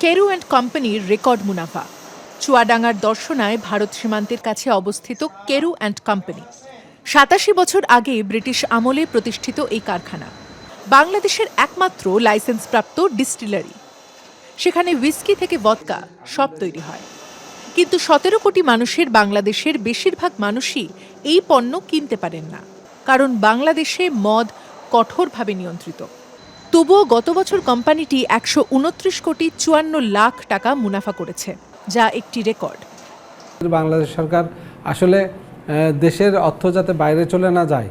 Carew and কোম্পানির record মুনাফা। চুয়াডাঙ্গার দর্শনায় ভারত সীমান্তের কাছে অবস্থিত কেরু অ্যান্ড কোম্পানি। সাতাশি বছর আগে ব্রিটিশ আমলে প্রতিষ্ঠিত এই কারখানা। বাংলাদেশের একমাত্র লাইসেন্সপ্রাপ্ত ডিস্টিলারি। সেখানে উইস্কি থেকে বদকা সব তৈরি হয়। কিন্তু সতেরো কোটি মানুষের বাংলাদেশের বেশিরভাগ মানুষই এই পণ্য কিনতে পারেন না। কারণ বাংলাদেশে মদ কঠোরভাবে নিয়ন্ত্রিত। তবুও গত বছর কোম্পানিটি একশো উনত্রিশ কোটি চুয়ান্ন লাখ টাকা মুনাফা করেছে যা একটি রেকর্ড। বাংলাদেশ সরকার আসলে দেশের অর্থ যাতে বাইরে চলে না যায়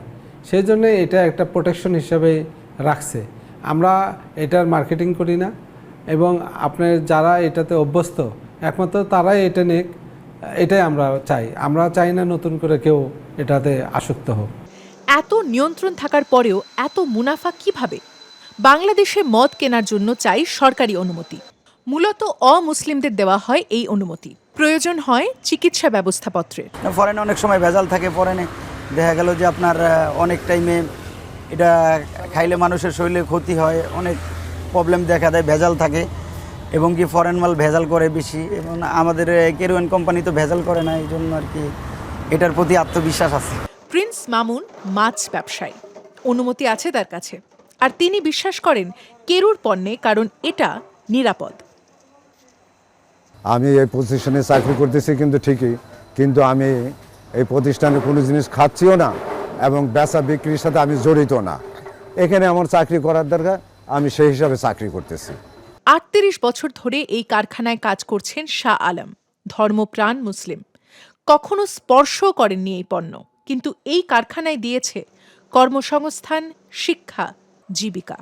সেই জন্য এটা একটা প্রোটেকশন হিসেবে রাখছে। আমরা এটার মার্কেটিং করি না এবং আপনার যারা এটাতে অভ্যস্ত একমাত্র তারাই এটা নিক এটাই আমরা চাই। আমরা চাই না নতুন করে কেউ এটাতে আসক্ত হোক। এত নিয়ন্ত্রণ থাকার পরেও এত মুনাফা কীভাবে? বাংলাদেশে মদ কেনার জন্য চাই সরকারি অনুমতি। মূলত অমুসলিমদের দেওয়া হয় এই অনুমতি। প্রয়োজন হয় চিকিৎসা ব্যবস্থাপত্রের। ফরেনে অনেক সময় ভেজাল থাকে ফরেনে দেখা গেল যে আপনার অনেক টাইমে এটা খাইলে মানুষের শরীরে ক্ষতি হয় অনেক প্রবলেম দেখা দেয় ভেজাল থাকে। এবং কি ফরেন মাল ভেজাল করে বেশি। এবং আমাদের কেরুয়ান কোম্পানি তো ভেজাল করে না এই জন্য আর কি এটার প্রতি আত্মবিশ্বাস আছে। প্রিন্স মামুন মাছ ব্যবসায়ী। অনুমতি আছে তার কাছে। আর তিনি বিশ্বাস করেন কেরুর পণ্যে কারণ এটা নিরাপদ। আমি এই পজিশনে চাকরি করতেছি কিন্তু ঠিকই কিন্তু আমি এই প্রতিষ্ঠানে কোনো জিনিস খাচ্ছিও না এবং বেচা বিক্রির সাথে আমি জড়িত না। এখানে আমার চাকরি করার দরকার আমি সেই হিসাবে চাকরি করতেছি। আটত্রিশ বছর ধরে এই কারখানায় কাজ করছেন শাহ আলম ধর্মপ্রাণ মুসলিম। কখনো স্পর্শও করেননি এই পণ্য কিন্তু এই কারখানায় দিয়েছে কর্মসংস্থান শিক্ষা জীবিকা